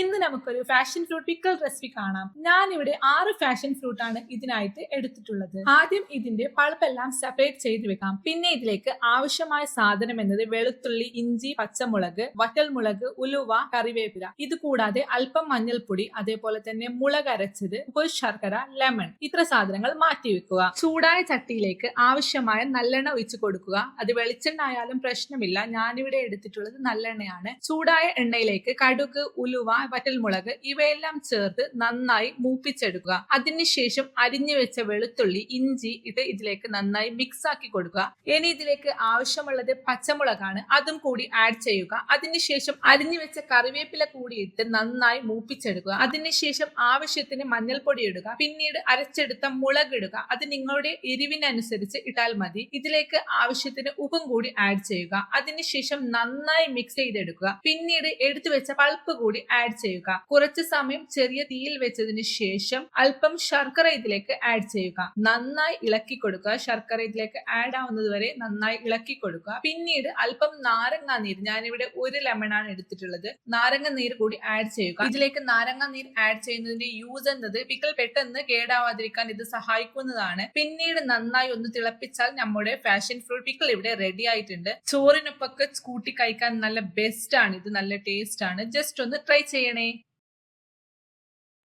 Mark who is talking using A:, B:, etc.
A: ഇന്ന് നമുക്കൊരു fashion fruit pickle recipe കാണാം. ഞാൻ ഇവിടെ ആറ് ഫാഷൻ ഫ്രൂട്ട് ആണ് ഇതിനായിട്ട് എടുത്തിട്ടുള്ളത്. ആദ്യം ഇതിന്റെ പൾപ്പെല്ലാം സെപ്പറേറ്റ് ചെയ്ത് വെക്കാം. പിന്നെ ഇതിലേക്ക് ആവശ്യമായ സാധനം എന്നത് വെളുത്തുള്ളി ഇഞ്ചി പച്ചമുളക് വറ്റൽമുളക് ഉലുവ കറിവേപ്പില. ഇത് കൂടാതെ അല്പം മഞ്ഞൾപ്പൊടി അതേപോലെ തന്നെ മുളക് അരച്ചത് ഉപ്പ് ശർക്കര ലെമൺ. ഇത്ര സാധനങ്ങൾ മാറ്റി വെക്കുക. ചൂടായ ചട്ടിയിലേക്ക് ആവശ്യമായ നല്ലെണ്ണ ഒഴിച്ചു കൊടുക്കുക. അത് വെളിച്ചെണ്ണ ആയാലും പ്രശ്നമില്ല. ഞാനിവിടെ എടുത്തിട്ടുള്ളത് നല്ലെണ്ണയാണ്. ചൂടായ എണ്ണയിലേക്ക് കടുക് ഉലുവ വറ്റൽമുളക് ഇവയെല്ലാം ചേർത്ത് നന്നായി മൂപ്പിച്ചെടുക്കുക. അതിനുശേഷം അരിഞ്ഞു വെച്ച വെളുത്തുള്ളി ഇഞ്ചി ഇത് ഇതിലേക്ക് നന്നായി മിക്സ് ആക്കി കൊടുക്കുക. ഇനി ഇതിലേക്ക് ആവശ്യമുള്ളത് പച്ചമുളകാണ്. അതും കൂടി ആഡ് ചെയ്യുക. അതിനുശേഷം അരിഞ്ഞു വെച്ച കറിവേപ്പില കൂടി ഇട്ട് നന്നായി മൂപ്പിച്ചെടുക്കുക. അതിനുശേഷം ആവശ്യത്തിന് മഞ്ഞൾപ്പൊടി ഇടുക. പിന്നീട് അരച്ചെടുത്ത മുളക് ഇടുക. അത് നിങ്ങളുടെ എരിവിനനുസരിച്ച് ഇട്ടാൽ മതി. ഇതിലേക്ക് ആവശ്യത്തിന് ഉപ്പും കൂടി ആഡ് ചെയ്യുക. അതിനുശേഷം നന്നായി മിക്സ് ചെയ്തെടുക്കുക. പിന്നീട് എടുത്തു വെച്ച പൾപ്പ് കൂടി ആഡ് ചെയ്യുക. കുറച്ച് സമയം ചെറിയ തീയിൽ വെച്ചതിന് ശേഷം അല്പം ശർക്കര ഇതിലേക്ക് ആഡ് ചെയ്യുക. നന്നായി ഇളക്കി കൊടുക്കുക. ശർക്കര ഇതിലേക്ക് ആഡ് ആവുന്നത് വരെ നന്നായി ഇളക്കി കൊടുക്കുക. പിന്നീട് അല്പം നാരങ്ങ നീര് ഞാനിവിടെ ഒരു ലെമൺ ആണ് എടുത്തിട്ടുള്ളത്. നാരങ്ങ നീര് കൂടി ആഡ് ചെയ്യുക. ഇതിലേക്ക് നാരങ്ങ നീര് ആഡ് ചെയ്യുന്നതിന്റെ യൂസ് എന്നത് പിക്കൽ പെട്ടെന്ന് കേടാവാതിരിക്കാൻ ഇത് സഹായിക്കുന്നതാണ്. പിന്നീട് നന്നായി ഒന്ന് തിളപ്പിച്ചാൽ നമ്മുടെ ഫാഷൻ ഫ്രൂട്ട് പിക്കൽ ഇവിടെ റെഡി ആയിട്ടുണ്ട്. ചോറിനൊപ്പൊക്കെ കൂട്ടി കഴിക്കാൻ നല്ല ബെസ്റ്റ് ആണ്. ഇത് നല്ല ടേസ്റ്റ് ആണ്. ജസ്റ്റ് ഒന്ന് ട്രൈ ചെയ്യണേ